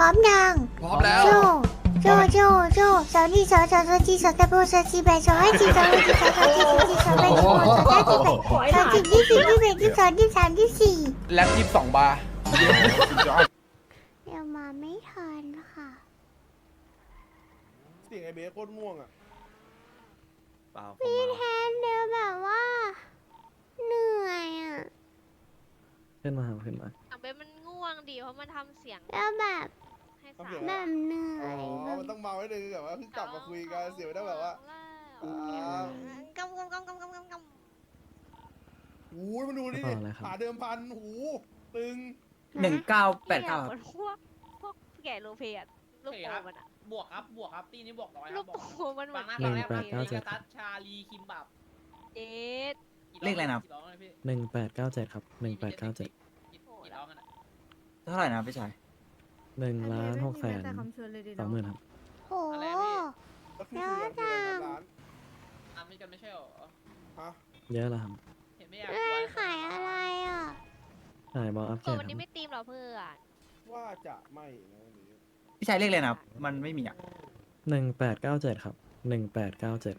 ร้อมยังพร้อมแล้ว โจ โจ โจ โจสาวนี่สาวสาวสาวจีสาวตะโบสาวจีแบสาวไอจีสาวไอจีสาวสาวจีสาวจีสาวแบสาวสาวจีแบสาวจีที่สี่ที่แบที่สองที่สามที่สี่แล็บยี่สิบสองบาร์เดี๋ยวมาไม่ทันค่ะเสียงไอเบสโคตรง่วงอะเปล่าผมพี่มาแทนเดี๋ยวแบบว่า เหนื่อยอะขึ้นมาครับขึ้นมา อะเบนมันง่วงดีเพราะมันทำเสียง แล้วแบบ ให้ทำสาเสียงวแบบเหนื่ออ๋อยแบบมันต้องเมาไว้เลยแบบว่าเพิ่งกลับมาคุยกันเสียงไม่ได้แบบว่าอ่ากำกำกำกำกำกำกหูยมันดูดิกระเป๋าอะไรครับหาเดิมพันหูตึง หนึ่งเก้าำแปดเก้านี่ยพวกพวกแก่โลเพอะลูกโป่งมันอะบวกครับ บวกครับ ตีนี้บวกร้อยคลูรับกบวกโป่งมันเหมืบาองนหน้าหนึ่บางงแรกแปดเก้าเจ็ดตัสชาลี คิมบับเจ็ด เลขอะไรนะ กี่ร้องเลยพี่หนึ่งแปดเก้าเจ็ดครับหนึ่งแปดเก้าเจ็ดกี่กี่ร้องกันอะเท่าไหร่นะพี่ชาย หนึ่งล้านหกแสนสองหมื่นครับ โหก็คือคุยกันคุยกันร้านอะไม่กันไม่ใช่หรอ ฮะเยอะแล้วครับเห็นไม่อยากร้านขายอะไรอะขายบอลอัพเกโอ้รดวันคนี้รับไม่ตีมเหรอเพื่อนว่าจะไม่นะวันนี้พี่ชายเลขเลยนะมันไม่มีอะหนึ่งแปดเก้าเจ็ดครับหนึ่งแปดเก้าเจ็ด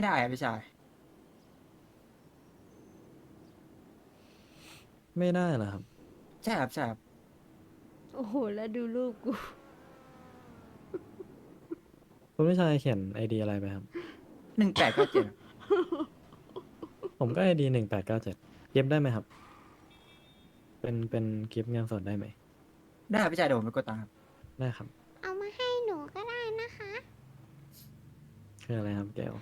ไม่ได้อะพี่ชาย ไม่ได้เหรอครับ ใช่ครับใช่ครับโอ้โห แล้วดูรูปกู คุณผู้ชายเขียนไอดีอะไรไปครับ หนึ่งแปดเก้าเจ็ดผมก็ไอดีหนึ่งแปดเก้าเจ็ดเก็บได้ไหมครับ เป็นเป็นกิฟต์เงินสดได้ไหม ได้ครับพี่ชายเดี๋ยวผมไปกดตังค์ครับได้ครับ เอามาให้หนูก็ได้นะคะ คืออะไรครับแก้ว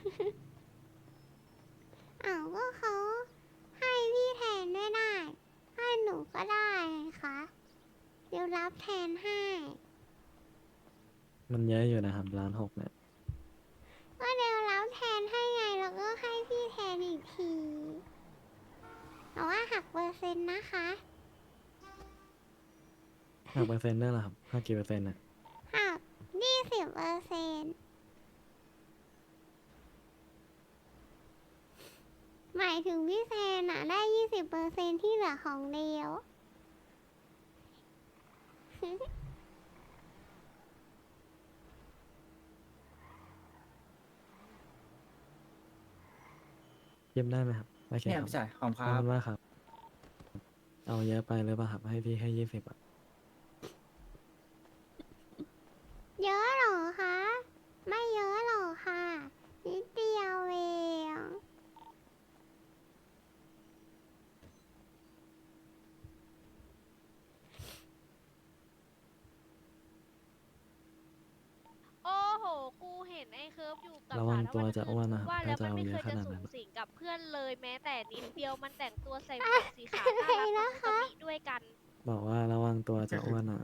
อ้าวก็เขาให้พี่แทนด้วยได้ ให้หนูก็ได้ไงคะเดี๋ยวรับแทนให้ มันเยอะอยู่นะครับล้านหกเนี่ย ก็เดี๋ยวรับแทนให้ไงแล้วก็ให้พี่แทนอีกทีแต่ว่าหักเปอร์เซ็นต์นะคะ หักเปอร์เซ็นต์ได้เหรอครับหักกี่เปอร์เซ็นต์น่ะหักยี่สิบเปอร์เซ็นต์ หมายถึงพี่แทนอะได้ยี่สิบเปอร์เซ็นต์ที่เหลือของเดียวเก็บได้ไหมครับโอเคเนี่ยครับพี่ชายขอบคุณคขอบรับคุณมากครับ เอาเยอะไปหรือเปล่าครับ ให้พี่แค่ยี่สิบอะเยอะเหรอคะ ไม่เยอะหรอกค่ะ นิดเดียวเอง โอ้โห กูเห็นไอ้เคิร์ฟอยู่ กับระวังสาตัวธจะรรมอ้วนนะครับว่าแล้วถ้าจะมันไม่เอาเคเยยอะขจะนาดนั้นสูงสิงกับเพื่อนเลยแม้แต่นิดเดียวมันแต่งตัวใส่หมวกสีขาวน่ารักกับมีด้วยกัน บอกว่าระวังตัวจะอ้วนนะ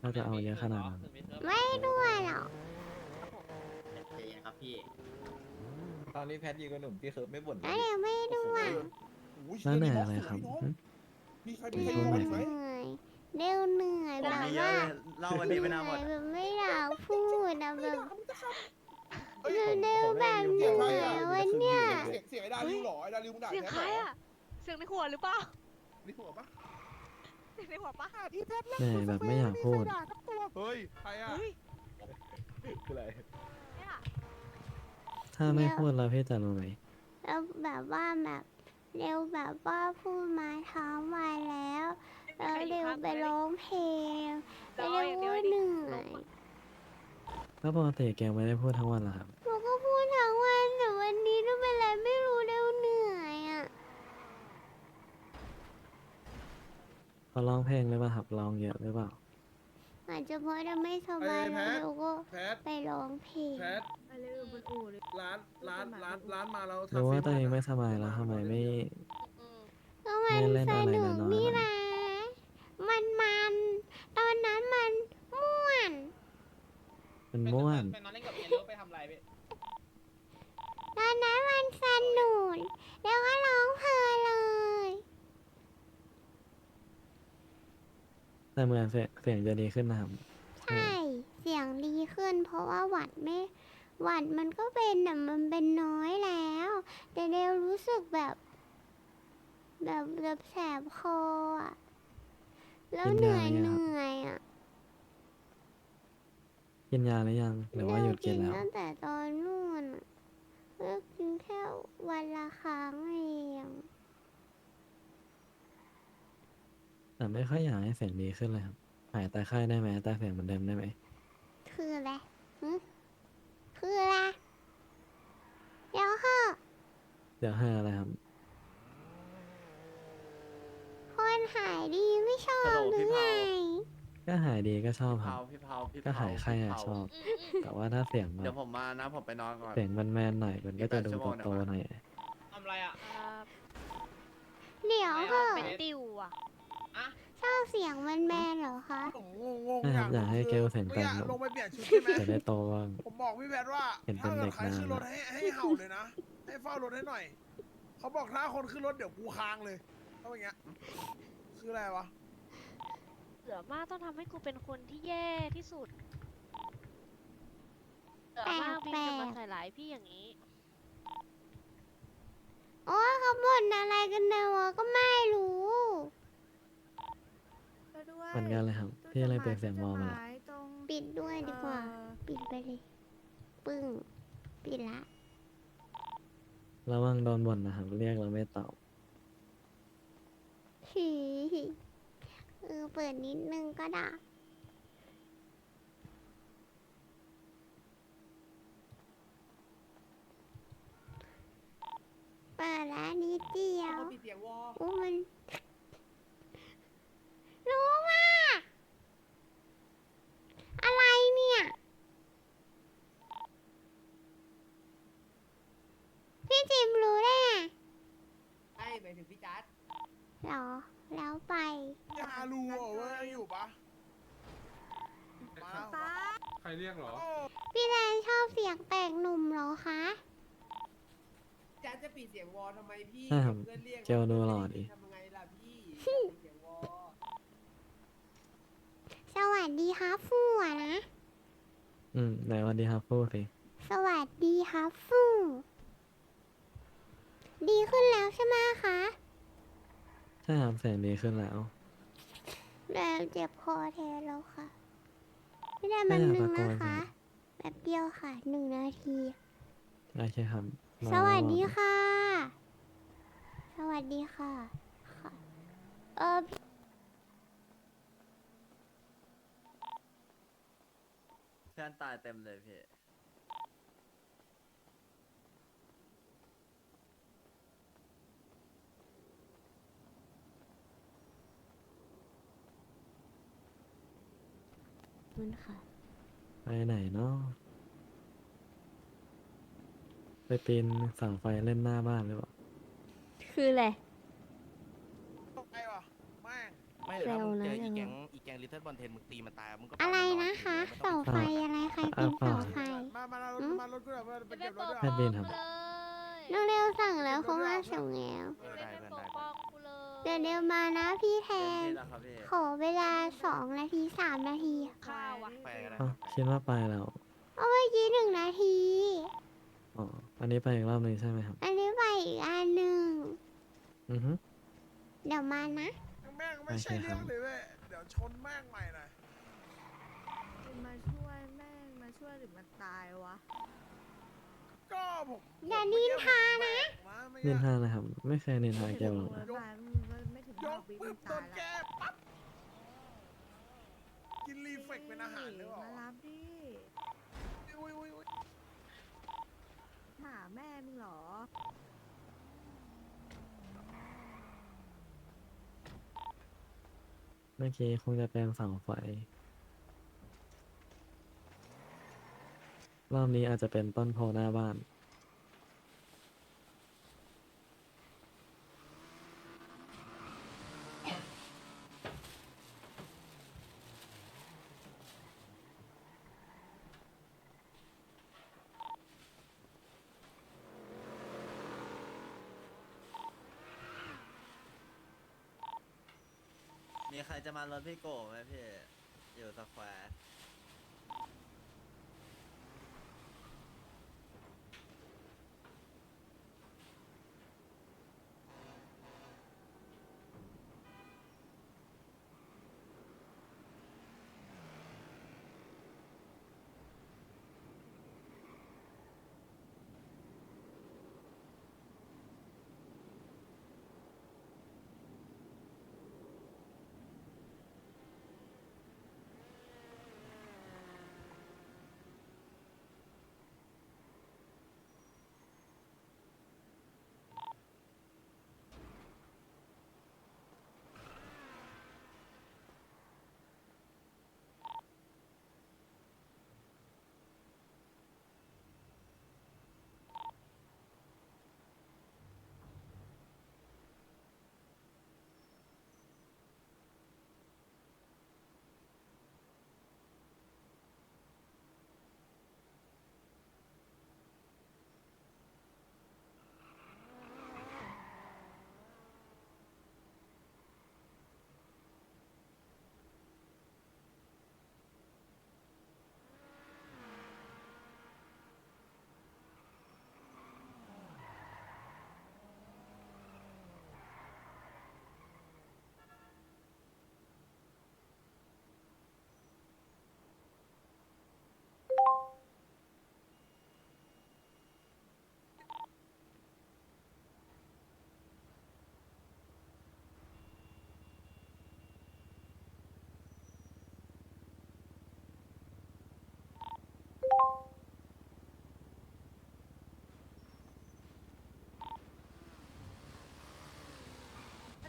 ถ้าจะเอาเยอะขนาดนั้น ไม่ด้วยหรอกใจเย็นครับพี่ ตอนนี้แพทยืนกับหนุ่มพี่เคิร์ฟไม่บ่นแล้วเดี๋ยวไม่ด้วยโอ้ยแล้วเหนื่อยเชี่อะไรยครับน้องหึ มีใครเหมีนื่ใครอยรู้ไหมเดี๋ยวเหนื่อยแบบมีเยอะว่าเลยเล่าวันนี้ไม่น่าหมดเหนื่อยแบบไม่อยากพูดอะแบบ เฮ้ย เร็วๆแบบเหนื่อยวันเนี้ยเสียงเสียงไอ้ดาริวเหรอไอ้ดาริวมึงด่าเสียงแทใครเหรออะเสียงในหัวหรือเปล่า นี่หัวปะเสียงในหัวปะเหนื่อยแบบไม่อยากพูด เฮ้ยใครอะเฮ้ยคืออะไรเนี่ยถ้าไม่พูดแล้วพี่จะรู้ไหมแล้วแบบว่าแบบเร็วแบบว่าพูดมาทั้งวันแล้ว แล้วเร็วไปร้องเพลงแล้วเร็วก็เหนื่อย แล้วปกติแกไม่ได้พูดทั้งวันเหรอครับ หนูก็พูดทั้งวันแต่วันนี้ทำไมอะไรไม่รู้เร็วเหนื่อยอะเขาร้องเพลงหรือเปล่าครับร้องเยอะหรือเปล่า อาจจะเพราะจะไม่สบายแล้วเร็วก็แพทไปร้องเพลงแพทร้านร้านร้านร้านมาแล้วรู้ว่าตัวเองไม่สบายแล้วทำไมไม่อืมก็มันไม่เล่นสอะไรนุกน้อยๆนี่หน่นะอยมันมัน ตอนนั้นมันม่วน เป็นม่วนไปนอนเล่นกับเมียหรือว่าไปทำอะไรพี่ตอนนั้นมันสนุกแล้วก็ร้องเพลงเลยแต่เหมือนเสียงเสียงจะดีขึ้นนะครับใช่ราะว่าหวัดไม่หวัดมันก็เป็นน่ะมันเป็นน้อยแล้ว แต่เดวรู้สึกแบบ แบบแบบแสบคออะแล้วเหนื่อยเหนื่อยอะ กินยาหรือยัง หรือว่าหยุดกินแล้วตั้งแต่ตอนนู่นอะเลิกกินแค่วันละครั้งเองแต่ไม่ค่อยอยากให้เสียงดีขึ้นเลยครับหายแต่ไข้ได้ไหมแต่เสียงเหมือนเดิมได้ไหมคืออะไรหึคืออะไรเดี๋ยวเหอะเดี๋ยวให้อะไรครับ คนหายดีไม่ชอบหรือไง ก็หายดีก็ชอบครัเผาบ พี่เผาพี่ก็เผาหายไข้อะพี่เผาชอบอืมอืมแต่ว่าถ้าเสียงแบเดี๋ยบวผมมานะผมไปนอนก่อน เสียงแมนๆหน่อยมันก็จะดูชั่วโมงโตๆหน่อย ทำอะไรอะ ครับเดี๋ยวเหอะเป็นติวอะชอบเสียงมันแมนเหรอคะ ผมงงๆไม่ครับอยากให้เกลเสียงเมื่อแปลกี้งลงไปเปลี่ยนชุดใช่ไหมจะได้โตบ้าง ผมบอกพี่แพทย์ว่าเห็นเป็นถ้าเด็เกิดกใครขึ้นรถนานให้ให้เห่าเลยนะ ให้เฝ้ารถให้หน่อย เขาบอกถ้าคนขึ้นรถเดี๋ยวกูค้างเลยเขาอย่างเงี้ยคืออะไรวะ เสือมากต้องทำให้กูเป็นคนที่แย่ที่สุด เสือมากบินจะมาใส่ร้ายพี่อย่างนี้ โอ้ยเขาบ่นอะไรกันเนี่ยวะก็ไม่รู้เหมือนกันเลยครับพี่เลยเปลี่ยนเสียงมอมาละปิดด้วยดีกว่าปิดไปเลย ปึ้ง ปิดละ ระวังโดนบ่นนะครับ เรียกเราไม่ตอบ ฮี เออเปิดนิดนึงก็ได้เปิดแล้วนิดเดียวปิดเสียงวอลโอ้มัน รู้ว่า อะไรเนี่ย พี่จิมรู้ได้ไงใช่หมายถึงพี่จัดเหรอ แล้วไปยาลูเหรอว่าอยู่ปะมาแล้วใครเรียกเหรอโอ้พี่แดนชอบเสียงแปลกหนุ่มเหรอคะจัดจะปิดเสียงวอลทำไมพี่ใช่ครับ เพื่อนเรียกเกลดูหล่อดีทำไงล่ะพี่ปิดเสียงวอลสวัสดีครับฟู่อะนะ อืมไหนวันดีครับพูดสิสวัสดีครับฟู่ดีขึ้นแล้วใช่ไหมคะ ใช่ครับเสียงดีขึ้นแล้วแล้วเจ็บคอแทนแล้วค่ะ ไม่ได้ไม่มันอยากหนึ่งตะโกน นะคะครับแบบเดียวค่ะหนึ่งนาที โอเคครับมาสวัสดีแล้วค่ะ สวัสดีค่ะค่ะ เออพี่เพื่อนตายเต็มเลยพี่ มันค่ะ ไปไหนเนาะไปปีนเสาไฟเล่นหน้าบ้านหรือเปล่าคืออะไร ตกใจวะแม่งไม่เดี๋ยวถ้ามึงเจอเร็วนะอีเร็วแก๊งอีแก๊งลิตเติ้ลบอลเทนมึงตีมันตายมึงก็ปล่อะยไรมันะคะไม่เสาต้องไฟอะไรใครเป็นเสาไฟ มามาเราอืมมารถกูหน่อยมาไปจะเก็เป็บนรปถกด้วยป้องแพทย์บินครับกูเลยเร็วๆสั่งแล้วเขามาส่งแล้วเออจะได้เป็นเพื่อนปได้ก เพื่อนป้องกูเลยเดี๋ยวเดี๋ยวมานะพี่แทเต็มนที่แล้วครับพี่ขอเวลาสองนาทีสามนาทีข้าวอะไปก็ได้เอ้าคิดว่าไปแล้ว เอาเมื่อกี้หนึ่งนาที อ๋อ อันนี้ไปอีกรอบหนึ่งใช่ไหมครับ อันนี้ไปอีกอันหนึ่ง อือฮึ เดี๋ยวมานะ แม่งไม่ใช่โอเคครัเรื่อบงเลยเว้ยเดี๋ยวชนแม่งใหม่หน่อยมาช่วยแม่งมาช่วยหรือมาตายวะ ก็ผมอย่านินทานะไม่นินใช่ทานะครับ ไม่เคยนินทาเกลหรอกโวนะยวายมึงก็ไม่ถึง ยกปึ๊บโดตายนแก้ปั๊บกินรีเฟกเป็นอาหารหรือเปล่ามารับดิอุ้ยอุ้ยอุ้ยหมาแม่มึงเหรอ เมื่อกี้คงจะเป็นเสาไฟ รอบนี้อาจจะเป็นต้นโพหน้าบ้าน มีใครจะมารถพี่โก้ไหมพี่ อยู่สแควร์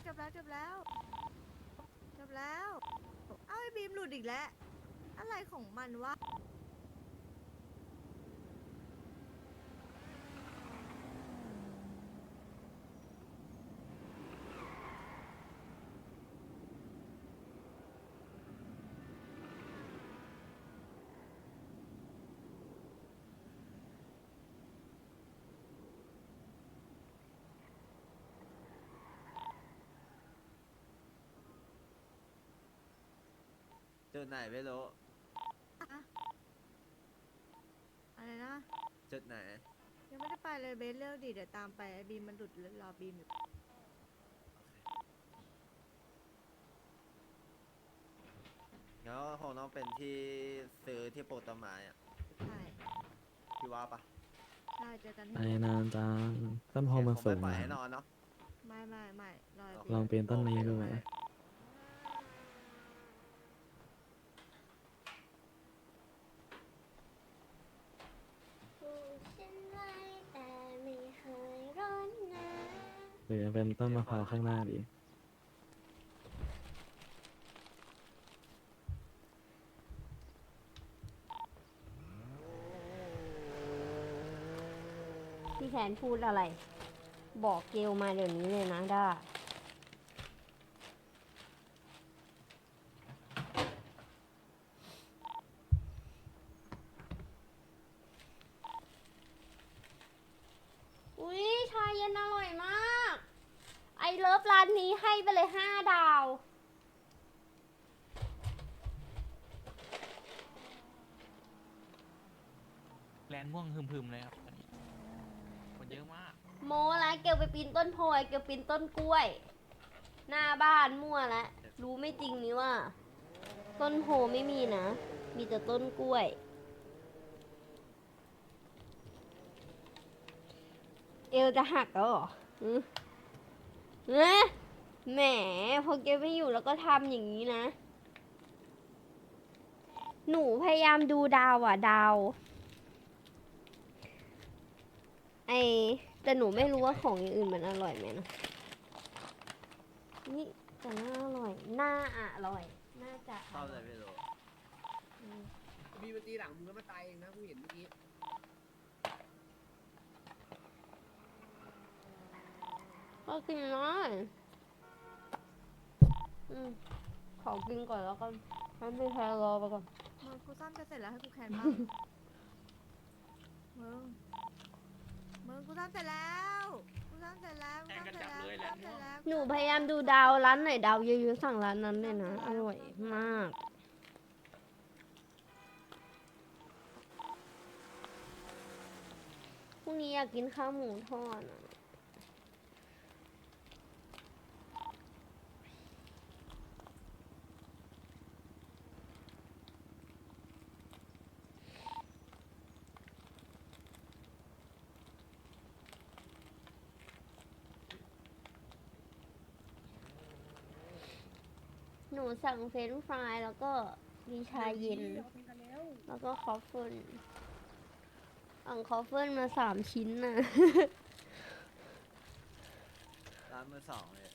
จบแล้วจบแล้วจบแล้ว เอ้าไอ้บีมหลุดอีกแล้ว อะไรของมันวะ จุดไหนไม่รู้อะอะไรนะ จุดไหน ยังไม่ได้ไปเลยเบสเลือกดิเดี๋ยวตามไปไอ้บีมมันหลุดรอบีมอยู่แล้วคงต้องเป็นที่ซื้อที่ปลูกต้นไม้อะใช่พี่ว่าปะใช่เจอกันไปที่นานจังต้นโพมันคงสูไม่งปล่อยนะให้นอนเนาะ ไม่ไม่ไม่รอไอ้โอบีเคลองมปีนต้นนี้ดูไหม ผูกฉันไว้แต่ไม่เคยร้อนนะ หรือเป็นต้นมะพร้าวข้างหน้าดีพี่แทนพูดอะไร บอกเกลมาเดี๋ยวนี้เลยนะด้า อุ๊ย ชาเย็นอร่อยมาก ไอเลิฟร้านนี้ ให้ไปเลยห้าดาว แลนม่วงพึมๆเลยครับตอนนี้คนเยอะมาก โมละเกลไปปีนต้นโพยเกลปีนต้นกล้วย หน้าบ้านมั่วละรู้ไม่จริงนี่ว่า ต้นโพไม่มีนะ มีแต่ต้นกล้วย เอวจะหักแล้วเหรออือเอ๊ะ แหมพอเกลไม่อยู่แล้วก็ทำอย่างนี้นะ หนูพยายามดูดาวอะ ดาว ไอแต่หนูไม่รู้ว่าของอย่างอื่นมันอร่อยไหมนะ นี่แต่น่าอร่อยน่าอร่อย น่าจะชอบเลยไม่รู้อืมบีมันตีหลังมึงแล้วมันตายเองนะกูเห็นเมื่อกี้ก็กินน้อย อืมขอกินก่อนแล้วกันให้พี่แพรรอไปก่อน มึงกูซ่อมจะเสร็จแล้วให้กูแคนบ้าง มึง มึงกูซ่อมเสร็จแล้ว กูซ่อมเสร็จแล้วกูซ่อมเสร็จแล้วกูซ่อมเสร็จแล้วหนูพยายามดูดาวร้านไหนดาวเยอะๆสั่งร้านนั้นเลยนะอร่อยมาก พรุ่งนี้อยากกินข้าวหมูทอดอะ หนูสั่งเฟรนช์ฟรายแล้วก็มีชาเย็น แล้วก็คอฟเฟิลสั่งคอฟเฟิลมาสามชิ้นน่ะ ร้านมือสองเลย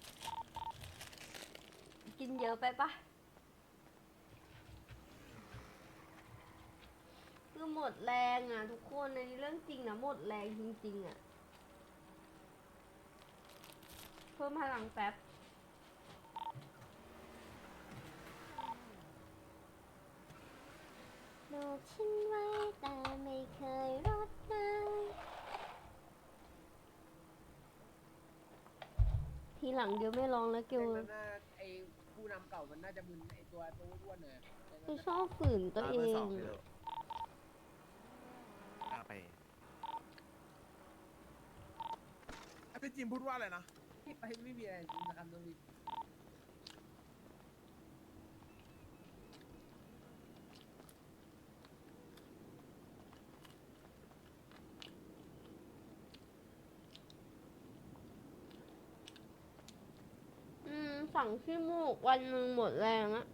กินเยอะไปปะคือหมดแรงอะ ทุกคนในนี้เรื่องจริงนะหมดแรงจริงๆอะ เพิ่มพลังแป๊บ โลกฉันไว้แต่ไม่เคยรดน้ำทีหลังเดี๋ยวไม่ลองแล้วเกไอ้ลนั่นน่ะไอ้ผู้นำเก่ามันน่าจะมึนไอ้ตัวตัวอ้วนๆน่ะคือชอบฝืนตัวร้านเอมืองสองไม่รู้อะไป ไอ้พี่จิมพูดว่าอะไรนะ ไปไม่มีอะไรจริงนะครับน้องบี อืมสั่งขี้มูกวันหนึ่งหมดแรงอะ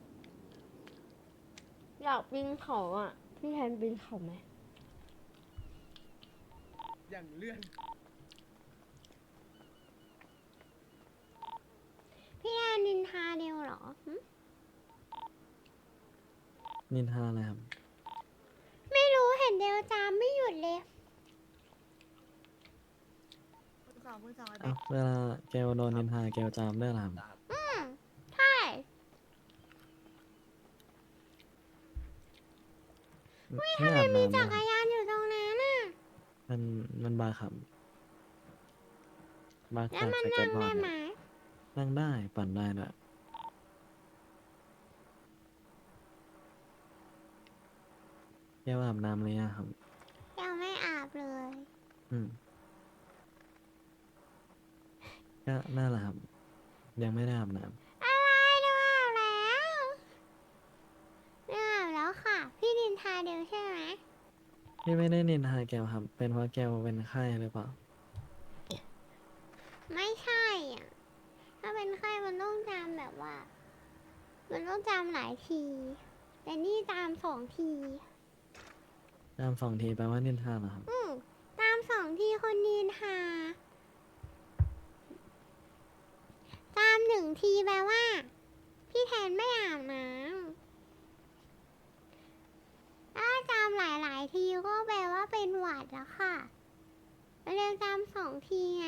อยากปีนเขาอะพี่แทนปีนเขาไหมอย่างเลื่อนนินทาเดียวเหรอหึนินทาอะไรครับ ไม่รู้เห็นเดียวจามไม่หยุดเลย คุณสองคุณสองไอ้เอ้าเบ๊เวลาเกลโดนนินทาเกลจามได้วยเหรอครับ ได้ครับ อืมใช่ ไม่อาบมีน้ำจันะกรยานอยู่ตรงนั้นน่ะ มันมันบาร์ขับบาร์แล้ขัวบมันสเก็นั่ตงบอได้ร์ดไหมอะนั่งได้ปั่นได้ด้วยเกลอาบน้ำเลยอะครับ ยังไม่อาบเลย อืมก็นั่นแหละครับ ยังไม่ได้อาบน้อะไรดูอาบแล้วดูอาบแล้วค่ะ พี่นินทาเดียวใช่ไหมำ พี่ไม่ได้นินทาแกวครับ เป็นเพราะแกวเป็นไข้หรือเปล่า ไม่ใช่อะ ถ้าเป็นไข้มันต้องจำแบบว่า มันต้องจำหลายที แต่นี่ตามสองที ตามสองทีแปลว่านินทาเหรอครับ อืมตามสองทีคนนินทา ตามหนึ่งทีแปลว่า พี่แทนไม่อาบน้ำ ถ้าจำหลาย ๆ ทีก็แปลว่าเป็นหวัดแล้วค่ะเรียนจำสองทีไง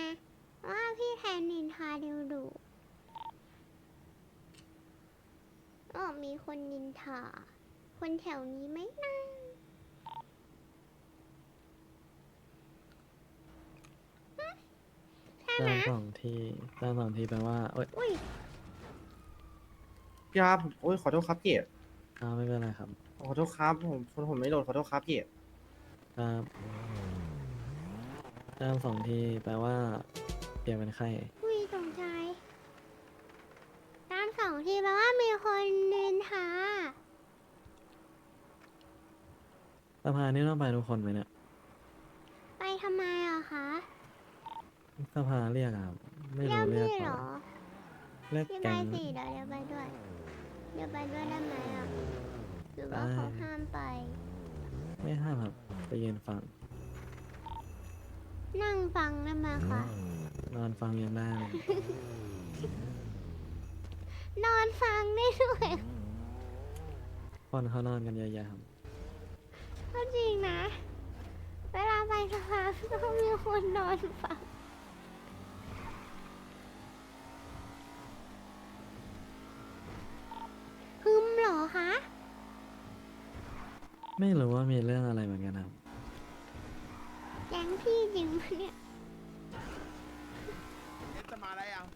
ว่าพี่แทนนินทาเดียวดุอ๋อมีคนนินทา คนแถวนี้ไหมนะหึใช่ไหมตามสองทีตามสองทีแปลว่าเอ้ยอุ้ยพี่ครับโอ้ยขอโทษครับพี่อ้าวไม่เป็นไรครับ ขอโทษครับผมผมผมไม่โหลดขอโทษครับพี่ครับตามสองทีแปลว่า เปียกเป็นไข้อุ้ยตกใจตามสองทีแปลว่ามีคนนินทาสภานี่ต้องไปทุกคนไหมเนี่ยไปทำไมอะคะสภาเรียกอะครับไม่เรียรู้กเรียกพี่เหรเขาอเรียกพี่ไปแก๊งสิเดี๋ยวเดี๋ยวไปด้วยเดี๋ยวไปด้วยได้ไหมอะ หรือว่าได้เขาห้ามไป ไม่ห้ามครับ ไปยืนฟัง นั่งฟังได้ไหมคะนอนฟังยังได้เลยนอนฟังได้ด้วยคนเขานอนกันเยอะแยะครับ ก็จริงนะ เวลาไปสภาต้องมีคนนอนฟัง ไม่รู้ว่ามีเรื่องอะไรเหมือนกันครับ แก๊งพี่จริงปะเนี่ย เบสจะมาแล้วยัง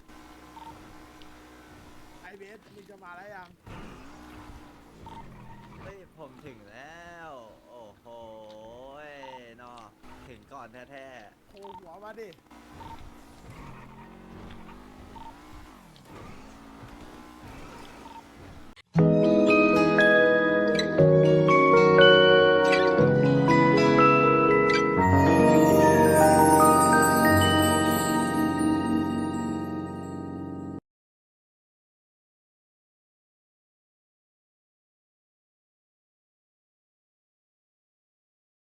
ไอเบสมึงจะมาอะไรยัง เฮ้ยผมถึงแล้ว โอ้โหยเนอถึงก่อนแท้โคหัวมาดิ